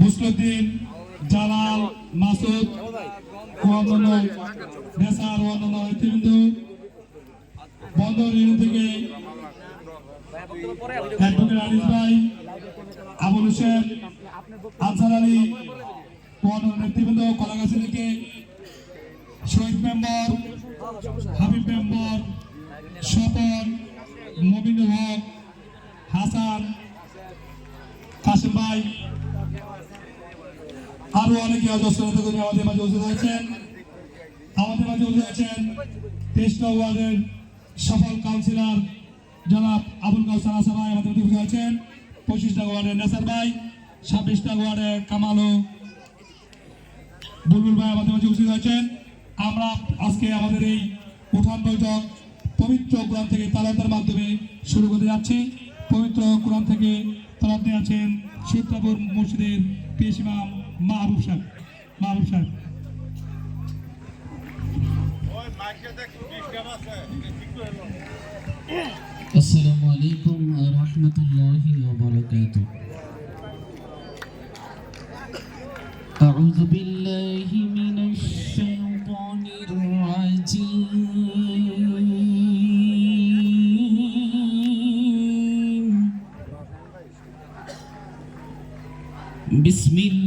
মুসলুদ্দিন জালাল মাসুদ বন্দর থেকে অ্যাডভোকেট ভাই, আবুল হোসেন, আনসার আলী নেতৃবৃন্দ কলাগাছি থেকে শহীদ মেম্বার, হাবিব মেম্বার, স্বপন, মমিনুল হক, হাসান কাশিম ভাই, আরও অনেকে অজস্র নেতাকর্মী আমাদের মাঝে উপস্থিত হয়েছেন। আমাদের মাঝে উপস্থিত হয়েছেন তেইশ ওয়ার্ডের সফল কাউন্সিলর জনাব আবুল কাউসার আসার ভাই, আমাদের উপস্থিত হয়েছেন। পঁচিশটা ওয়ার্ডের নেসার ভাই, ছাব্বিশটা ওয়ার্ডের কামালো, বুলবুল ভাই আমাদের মাঝে উপস্থিত হয়েছেন। আমরা আজকে আমাদের এই উঠান বৈঠক পবিত্র কোরআন থেকে তালাতের মাধ্যমে শুরু করতে যাচ্ছি। পবিত্র কোরআন থেকে তালাতে আছেন সূত্রাপুর মসজিদের পেশিমাম ইমাম সাহেব। মাহবুব সাহেব। আসসালামু আলাইকুম বিসমিল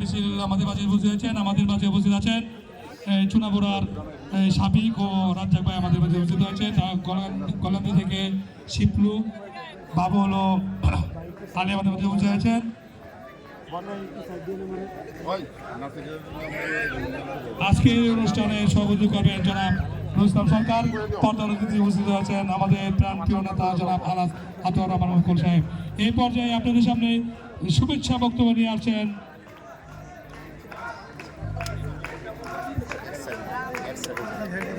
মিছিল আমাদের মাঝে উপস্থিত হয়েছেন আমাদের মাঝে উপস্থিত আছেন চুনাপুরার সাবিক ও রাজ্জাক ভাই আমাদের মাঝে উপস্থিত হয়েছেন কলান্দি থেকে শিপলু বাবুল ও আমাদের মাঝে উপস্থিত হয়েছেন আজকের অনুষ্ঠানে সহযোগী করবেন জনাব রুস্তম সরকার। পর্দারতিথি উপস্থিত আছেন আমাদের প্রান্তীয় নেতা জনাব রহমান সাহেব। এই পর্যায়ে আপনাদের সামনে শুভেচ্ছা বক্তব্য নিয়ে আসছেন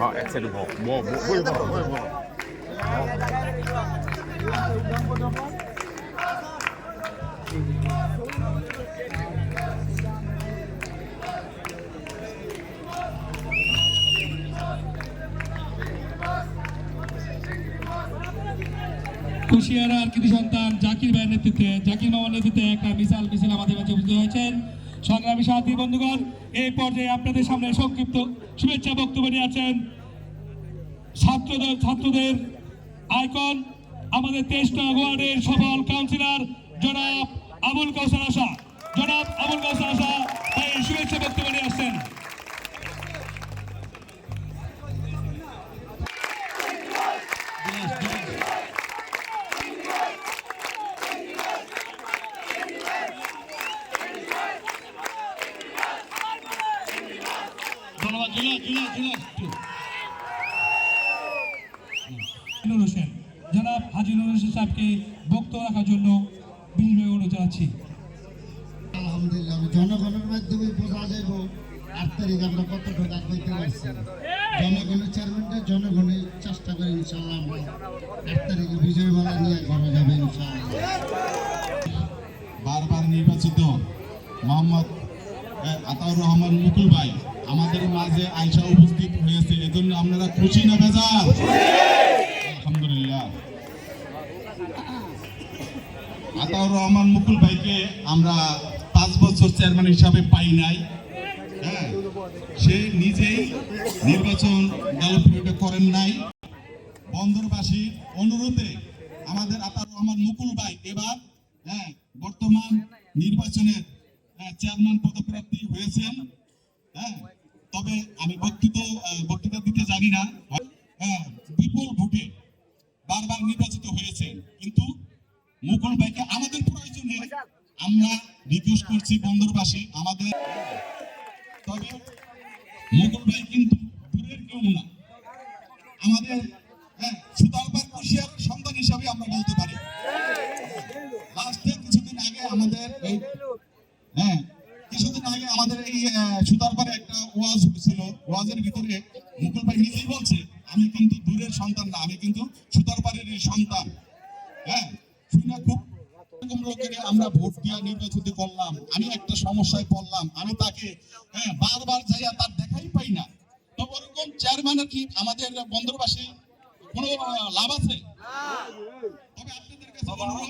아, 엑셀이 뭐, 뭐, 뭐, 뭐, 해봐, 뭐, 해봐. কুশিয়ারার কৃতি সন্তান জাকির ভাইয়ের নেতৃত্বে জাকির মামার নেতৃত্বে একটা বিশাল মিছিল আমাদের মাঝে উপস্থিত হয়েছেন সংগ্রামী সাথী বন্ধুগণ এই পর্যায়ে আপনাদের সামনে সংক্ষিপ্ত শুভেচ্ছা বক্তব্য নিয়ে আছেন ছাত্রদের ছাত্রদের আইকন, আমাদের তেইশটা ওয়ার্ডের সফল কাউন্সিলর জনাব আবুল কৌশল আশা। জনাব আবুল কৌশল আশা, তাই শুভেচ্ছা বক্তব্য নিয়ে আসছেন। মোহাম্মদ আতাউর রহমান মুকুল ভাই। আমাদের মাঝে আয়সা উপস্থিত হয়েছে, এজন্য আপনারা খুশি না বেজার? আলহামদুলিল্লাহ। আতাউর রহমান মুকুল ভাইকে আমরা পাঁচ বছর চেয়ারম্যান হিসাবে পাই নাই। হ্যাঁ সে নিজেই নির্বাচন ডেভেলপমেন্ট করেন নাই। বন্দরবাসীর অনুরোধে আমাদের আতার রহমান মুকুল ভাই এবার হ্যাঁ বর্তমান নির্বাচনের চেয়ারম্যান পদপ্রার্থী হয়েছেন হ্যাঁ তবে আমি বক্তৃতা বক্তৃতা দিতে জানি না। হ্যাঁ বিপুল ভোটে বারবার নির্বাচিত হয়েছেন কিন্তু মুকুল ভাইকে আমাদের প্রয়োজনে আমরা রিকোয়েস্ট করছি বন্দরবাসী, আমাদের। তবে মুকুল ভাই কিন্তু দূরের কেউ না। আমাদের হ্যাঁ সুতালপার কুশিয়ার সন্তান হিসাবে আমরা বলতে পারি। লাস্টে কিছুদিন আগে আমাদের হ্যাঁ কিছুদিন আগে আমাদের এই সুতারপাড়ে একটা ওয়াজ হয়েছিল। ওয়াজের ভিতরে মুকুল ভাই নিজেই বলছে, আমি কিন্তু দূরের সন্তান না, আমি কিন্তু সুতারপাড়ের সন্তান। হ্যাঁ শুনে খুব আমরা ভোট দিয়া নির্বাচিত করলাম, আমি একটা সমস্যায় পড়লাম, আমি তাকে হ্যাঁ বারবার যাইয়া তার দেখাই পাই না। তো ওরকম চেয়ারম্যানের কি আমাদের বন্দরবাসী কোনো লাভ আছে? তবে আপনাদের কাছে অনুরোধ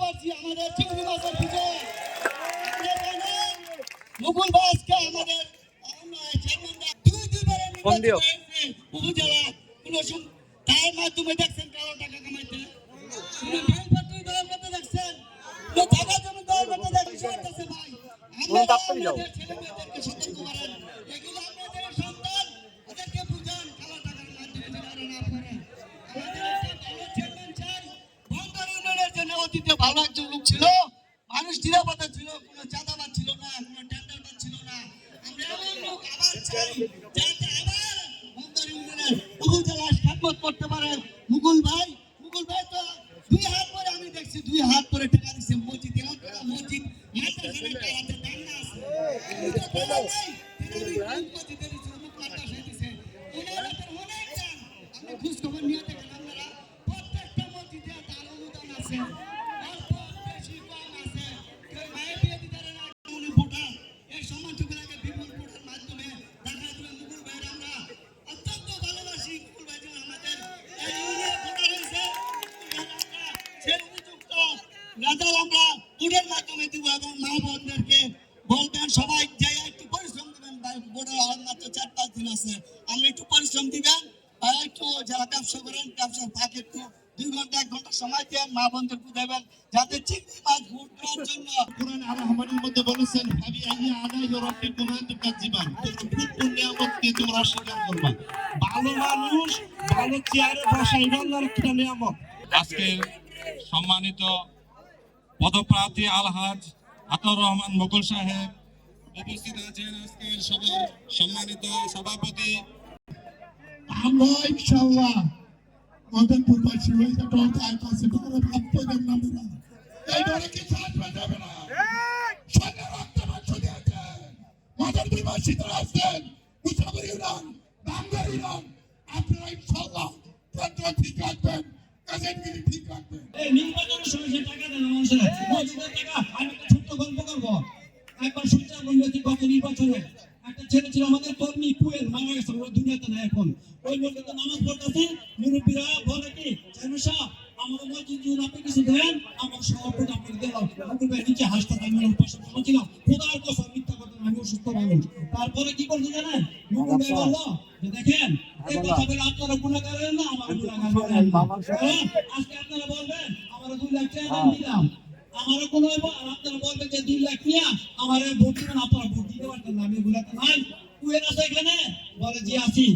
পাচ্ছি আমাদের চিংড়ি মাছের বিজয় মুকুল বাসকে আমাদের দুই দুইবারে উপজেলা কোন তার মাধ্যমে দেখছেন কারও টাকা কামাইতে। দেখছেন? ভাই। আমরা সতর্ক করেন। অতীতে ভালো একজন লোক ছিল মানুষ নিরাপদে ছিল কোনো চাঁদাবাদ আজকের সম্মানিত পদপ্রার্থী আলহাজ আতর রহমান মুকুল সাহেব উপস্থিত আছেন আজকের সভার সম্মানিত সভাপতি। আমরা ইনশাআল্লাহ আমাদের পূর্বাসী হয়েছে তার কাছে তোমরা ভাবতে দেন না এই ডরে কি চাষ যাবে না? সঙ্গে রক্ত মাংস দিয়েছেন আমাদের বিবাসী তো আসছেন মুসাফির ইউনিয়ন বাঙ্গার ইউনিয়ন আপনারা ইনশাআল্লাহ কেন্দ্র ঠিক রাখবেন এজেন্টগিরি ঠিক রাখবেন এই নির্বাচনের সময় টাকা দেন মানুষের টাকা আমি একটা ছোট্ট গল্প করব। একবার শুনছিলাম বলল গত নির্বাচনে একটা ছেলে ছিল আমাদের কর্মী কুয়েল মারা গেছে ওরা দুনিয়াতে নাই এখন। ওই মসজিদে নামাজ পড়তেছে মুরব্বীরা বলে কি চেয়ারম্যান সাহেব আমাদের মসজিদ যদি আপনি কিছু দেন আমার সভাপতি আপনাকে দিলাম মুকুল নিচে হাসতে আমি ওর পাশে বসেছিলাম খোদার কসম মিথ্যা কথা আমি অসুস্থ মানুষ। তারপরে কি করছে জানেন? মুকুল বলল যে দেখেন এই কথা বলে আপনারা গুণাগার হলেন না আমার গুণাগার হলেন না। কারণ আজকে আপনারা বলবেন আমরা দুই লাখ টাকা দিলাম আমারও কোনো আপনারা বলবেন যে দুই লাখ নিয়ে আমার ভোট দিবেন আপনারা ভোট দিতে পারতেন না। আমি গুলাতে নাই কুয়ের আছে এখানে? বলে জি আছি।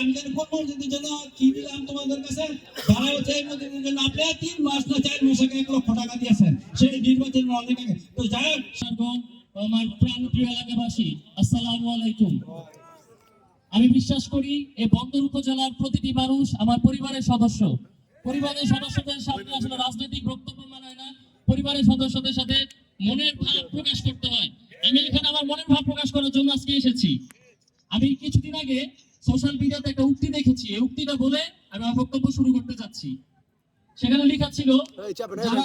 আমি জানি কোন মসজিদের জন্য কি দিলাম তোমাদের কাছে? যারা হচ্ছে এই মসজিদের জন্য আপনি তিন মাস না চার মাস আগে এক লক্ষ টাকা দিয়েছেন। সেই নির্বাচনের অনেক আগে তো যাই হোক আমার প্রাণ এলাকাবাসী আসসালামু আলাইকুম। আমি বিশ্বাস করি এই বন্দর উপজেলার প্রতিটি মানুষ আমার পরিবারের সদস্য। পরিবারের সদস্যদের সাথে আসলে রাজনৈতিক বক্তব্য মানায় না। পরিবারের সদস্যদের সাথে মনের ভাব প্রকাশ করতে হয়। আমি এখানে আমার মনের ভাব প্রকাশ করার জন্য আজকে এসেছি। আমি কিছুদিন আগে সোশ্যাল মিডিয়াতে একটা উক্তি দেখেছি। এই উক্তিটা বলে আমি আমার বক্তব্য শুরু করতে যাচ্ছি। সেখানে লেখা ছিল যারা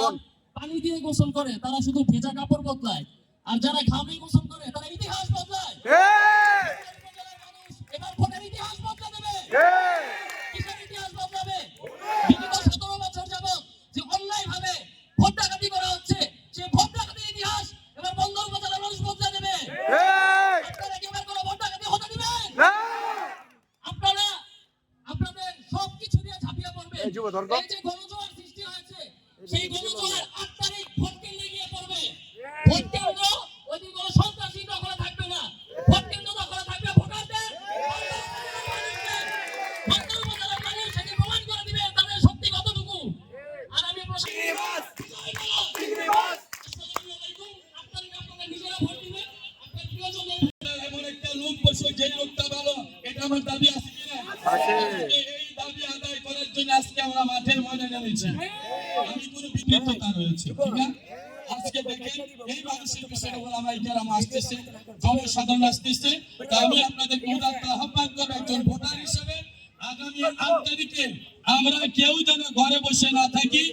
পানি দিয়ে গোসল করে তারা শুধু ভেজা কাপড় বদলায়। আর যারা ঘামে গোসল করে তারা ইতিহাস বদলায়। উপজেলার মানুষ এবার আমার দাবি আছে এই দাবি আদায় করার জন্য আজকে আমরা মাঠের ময়দানে নেমেছি। আমি কোনো রয়েছে ঠিক না? আজকে দেখেন এই মানুষের পিছনে বলে আমার আসতেছে জনসাধারণ আসতেছে। তা আমি আপনাদেরকে উদাত্ত আহ্বান করব একজন ভোটার হিসেবে। আগামী আট তারিখে আমরা কেউ যেন ঘরে বসে না থাকি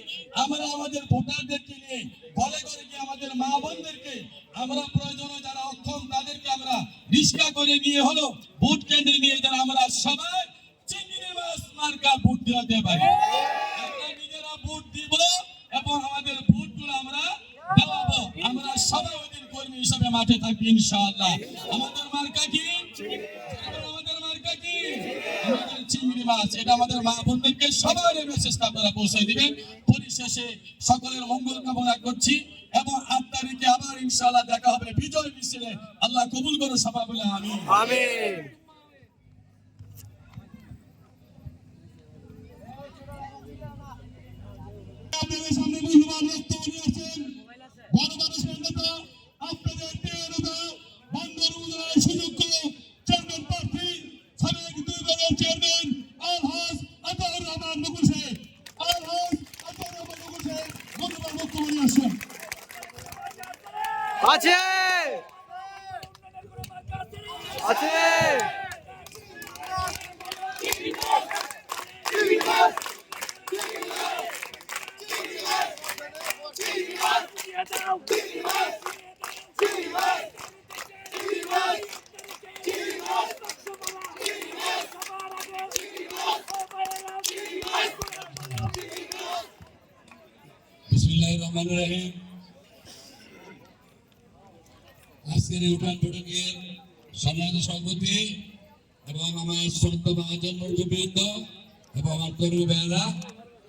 আমরা আমাদের ভোটারদেরকে নিয়ে ঘরে ঘরে গিয়ে আমাদের মা বোনদেরকে আমরা প্রয়োজনে যারা অক্ষম তাদেরকে আমরা রিক্সা করে নিয়ে হলো ভোট কেন্দ্রে নিয়ে যেন আমরা সবাই চিংড়ি মাছ দিতে পারি আমরা নিজেরা ভোট দিব এবং আমাদের ভোটগুলো আমরা দেওয়াবো আমরা সবাই ওদের কর্মী হিসাবে মাঠে থাকবি ইনশাআল্লাহ। আমাদের মার্কা কি? মাছ। এটা আমাদের মা বোনদেরকে সবার মেসেজটা আপনারা পৌঁছে দিবেন। পরিশেষে সকলের মঙ্গল কামনা করছি এবং আট তারিখে আবার ইনশাআল্লাহ দেখা হবে বিজয় মিছিলে। আল্লাহ কবুল করো সবাই বলে আমি আপনাদের সামনে মূল্যবান বক্তব্য নিয়ে আসছেন গণমানুষের নেতা আপনাদের প্রিয় নেতা বন্দর উপজেলার সুযোগ্য চেয়ারম্যান প্রার্থী সাবেক দুইবারের চেয়ারম্যান আলহাজ আতাউর রহমান মুকুল সাহেব আলহাজ আতাউর রহমান মুকুল সাহেব মূল্যবান বক্তব্য নিয়ে আসছেন আছে আছে রহমানির রহিম আজকের এই উঠান বৈঠকের এবং আমার শ্রদ্ধা মহাজন মুরব্বীবৃন্দ এবং আমার কর্মী ভাইয়েরা,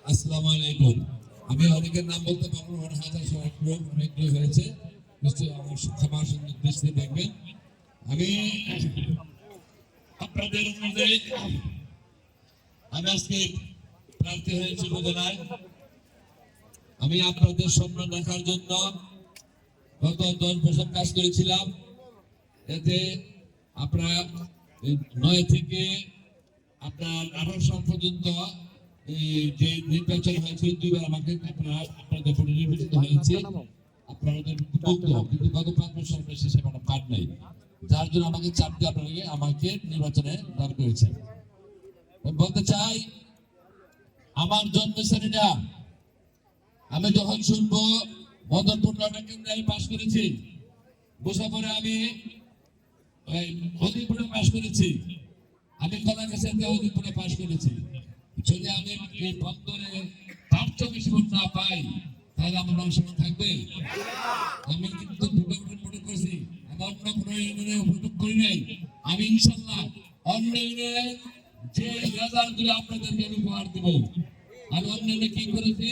আসসালামু আলাইকুম। আমি অনেকের নাম বলতে পারব অনেক হাজার লোক অনেকগুলো হয়েছে। নিশ্চয়ই আমার ক্ষমা সুন্দর দৃষ্টি দেখবেন। আমি আপনাদের অনুযায়ী আমি আজকে প্রার্থী হয়েছি উপজেলায় আমি আপনাদের সম্মান রাখার জন্য গত দশ বছর কাজ করেছিলাম। এতে আপনার নয় থেকে আপনার আঠারো সাল পর্যন্ত যে নির্বাচন হয়েছিল, দুইবার আমাকে আপনারা আপনাদের উপরে নির্বাচিত হয়েছে। আপনারা ওদের মুগ্ধ কিন্তু গত পাঁচ বছর বেশি সেটা পান নাই। যার জন্য আমাকে চাপ দিয়ে আপনাকে আমাকে নির্বাচনে দাঁড় করেছে বলতে চাই, আমার জন্মশ্রেণীটা আমি যখন শুনব, মদনপুর নটা কেন্দ্রে আমি পাশ করেছি। আমি হদিপুরে পাশ করেছি। আমি হদিপুরে পাশ করেছি। যদি আমি এই বন্দরে তার ভোট না পাই, তাহলে আমার থাকবে। আমি কিন্তু দুটো মনে করছি। আমি অন্য কোনো ইউনিয়নে করি নাই। আমি ইনশাল্লাহ অন্য ইউনিয়নে যে রেজাল্টগুলো আপনাদেরকে আমি উপহার দেবো, আমি অন্যান্য কি করেছি?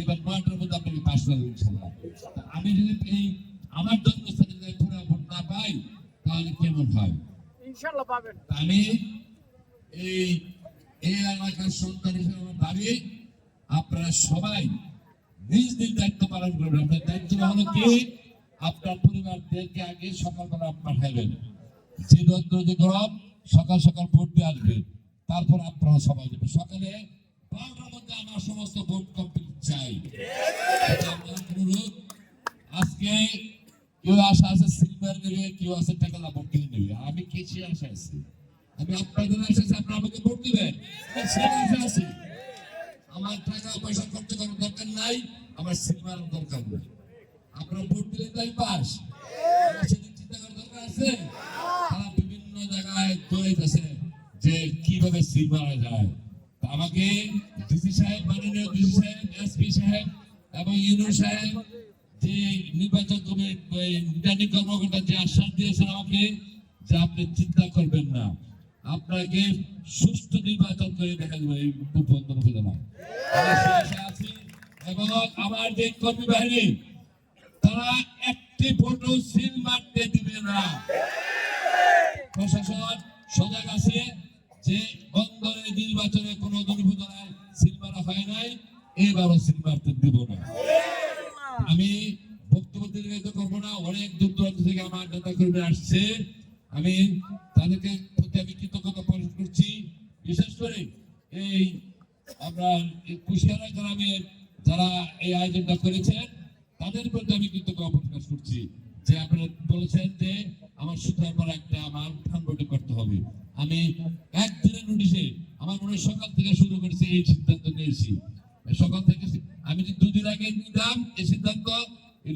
এবার নয়টার মধ্যে আপনাকে করবে ইনশাল্লাহ। আমি যদি এই আমার জন্মস্থানে যদি পুরো ভোট না পাই তাহলে কেমন হয়? ইনশাল্লাহ পাবেন। আমি এই এই এলাকার সন্তান হিসেবে আমার দাবি আপনারা সবাই নিজ নিজ দায়িত্ব পালন করবেন। আপনার দায়িত্ব হলো কি? আপনার পরিবারদেরকে আগে সকালবেলা পাঠাইবেন যে রৌদ্র যে গরম সকাল সকাল ভোট দিয়ে আসবে। তারপর আপনারা সবাই দেবেন সকালে বারোটার মধ্যে আমার সমস্ত ভোট কমপ্লিট চাই। আজকে কেউ আশা আছে সিলভার নেবে, কেউ আছে টাকা লাভ কিনে নেবে। আমি কিছু আশা আছি। আমি আপনাদের আশা আছি, আপনারা আমাকে ভোট দিবেন। আশা আছি। আমার টাকা পয়সা খরচ করার দরকার নাই, আমার সিলভার দরকার নেই। আপনারা ভোট দিলে তাই পাস। সেদিন চিন্তা করার দরকার আছে? তারা বিভিন্ন জায়গায় দৌড়াইতেছে যে কীভাবে সিল মারা যায়। আমাকে ডিসি সাহেব, মাননীয় ডিসি সাহেব, এসপি সাহেব এবং ইউনো সাহেব যে নির্বাচন রিটার্নিং কর্মকর্তা যে আশ্বাস দিয়েছেন আমাকে যে আপনি চিন্তা করবেন না। আপনাকে সুষ্ঠু নির্বাচন করে দেখা যাবে এই বন্ধ উপজেলা আমি সে আশায় আছি এবং আমার যে কর্মী বাহিনী, তারা একটি ভোটও সিল মারতে দিবে না। প্রশাসন সজাগ আছে। যে বন্দরে নির্বাচনে কোনো দুর্ঘটনায় সিল হয় নাই, এবারও সিল মারতে দিব না। আমি বক্তব্য দীর্ঘায়িত না, অনেক দূর দূরান্ত থেকে আমার নেতা কর্মী আসছে। আমি তাদেরকে প্রতি আমি কৃতজ্ঞতা প্রকাশ করছি। বিশেষ করে এই আমরা কুশিয়ারা গ্রামের যারা এই আয়োজনটা করেছেন, তাদের প্রতি আমি কৃতজ্ঞতা প্রকাশ করছি যে আপনারা বলেছেন যে আমার সুতার একটা আমার ফান্ড করতে হবে। আমি একদিনের নোটিশে আমার মনে হয় সকাল থেকে শুরু করেছি এই সিদ্ধান্ত নিয়েছি। সকাল থেকে আমি যদি দুদিন আগে নিতাম এই সিদ্ধান্ত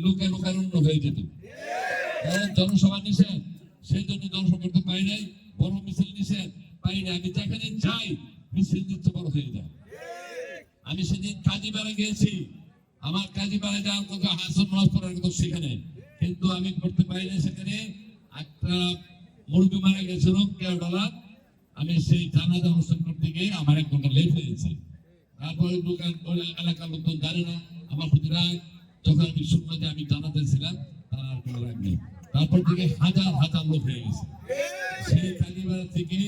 লোকে লোকারণ্য হয়ে যেত। জনসভা নিষেধ সেই জন্য জনসভা করতে পারি নাই, বড় মিছিল নিষেধ পাই না আমি যেখানে যাই, মিছিল দিতে বড় হয়ে যায়। আমি সেদিন কাজীপাড়া গিয়েছি। আমার কাজীপাড়া যাওয়ার কথা হাসন নামাজ পড়ার কথা সেখানে। কিন্তু আমি করতে পারি না সেখানে। একটা মুরগি মারা গেছিল কেওডালা আমি সেই জানাজা অনুষ্ঠান করতে গিয়ে আমার এক ঘণ্টা লেট হয়েছে তারপরে দোকান এলাকার লোকজন জানে না, আমার প্রতি রাগ। যখন আমি শুনলাম যে আমি জানাতে ছিলাম, তার আর কোনো রাগ নেই। তারপর থেকে হাজার হাজার লোক হয়ে গেছে। সেই কালীবাড়া থেকে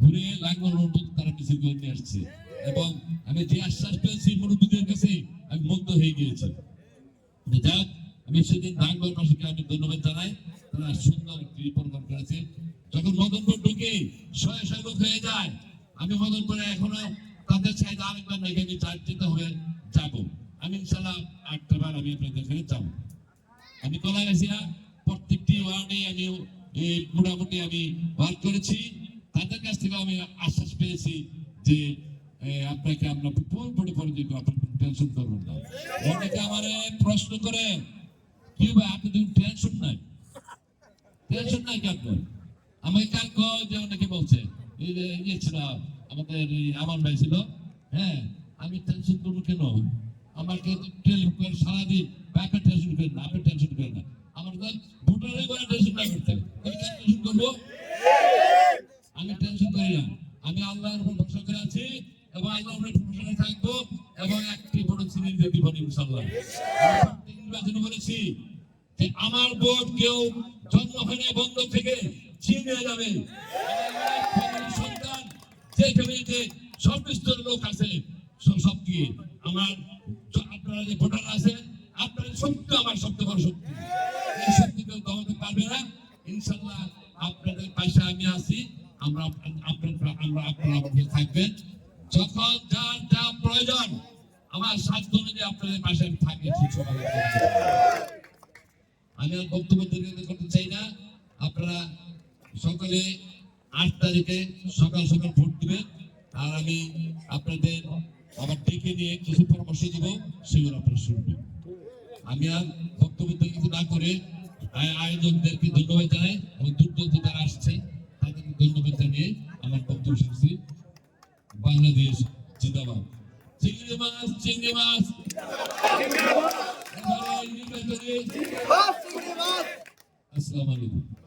ঘুরে লাঙ্গল পর্যন্ত তারা মিছিল করে নিয়ে আসছে। এবং আমি যে আশ্বাস পেয়েছি মুরব্বীদের কাছে, আমি মুগ্ধ হয়ে গিয়েছি। যাক, আমি সেদিন ডাঙ্গর পাশে আমি ধন্যবাদ জানাই। তারা সুন্দর প্রোগ্রাম করেছে যখন মদনপুর ঢুকে শয়ে শয়ে লোক হয়ে যায়, আমি মদনপুরে এখনও তাদের চাইতে আরেকবার নাকি আমি চার যেতে হবে যাব। আমি ইনশাল্লাহ আটটা বার আমি আপনাদের এখানে যাব। আমি কলা গেছিয়া প্রত্যেকটি ওয়ার্ডে আমি মোটামুটি আমি ওয়ার্ক করেছি। তাদের কাছ থেকে আমি আশ্বাস পেয়েছি যে আপনাকে আমরা পুরোপুরি পরে দিব আপনি টেনশন করবেন না। অনেকে আমার প্রশ্ন করে, কি ভাই, আপনি টেনশন নাই? টেনশন নাই কি আমাকে কাল অনেকে বলছে ইয়ে ছিল আমাদের আমার ভাই ছিল হ্যাঁ আমি টেনশন করব কেন আমাকে টেলিফোন করে সারাদিন ব্যাপার টেনশন করেন না আপনি টেনশন করেন না আমার ভোটারের করে টেনশন না করতে হবে। আমি টেনশন করব আমি টেনশন করি না আমি আল্লাহর উপর ভরসা করে আছি এবং আল্লাহর উপরে ভরসা থাকব এবং একটি বড় দিব ইনশাল্লাহ যে আমার ভোট কেউ জন্ম হয় বন্ধ থেকে ছিনিয়ে যাবে। সন্তান যে ফ্যামিলিতে সব লোক আছে, সব দিয়ে আমার আপনারা যে ভোটার আছেন আপনার শক্তি আমার সবচেয়ে বড় শক্তি। এই শক্তি কেউ দমাতে পারবে না। ইনশাল্লাহ আপনাদের পাশে আমি আছি। আমরা আপনার আমরা আপনারা আমাদের থাকবেন। যখন যার যা প্রয়োজন, আমার স্বাস্থ্য অনুযায়ী আপনাদের পাশে আমি থাকি সেই সময় আমি আর বক্তব্য দীর্ঘায়িত করতে চাই না। আপনারা সকলে আট তারিখে সকাল সকাল ভোট দিবেন। আর আমি আপনাদের আবার ডেকে নিয়ে কিছু পরামর্শ দিব, সেগুলো আপনারা শুনবেন। আমি আর বক্তব্য দীর্ঘায়িত না করে আয়- আয়োজকদেরকে ধন্যবাদ জানাই এবং দূর দূরান্ত যারা আসছে, তাদেরকে ধন্যবাদ জানিয়ে আমার বক্তব্য শুনছি। বাংলাদেশ জিন্দাবাদ। চিংড়ি মাছ চিংড়ি মাছ। আসসালামু আলাইকুম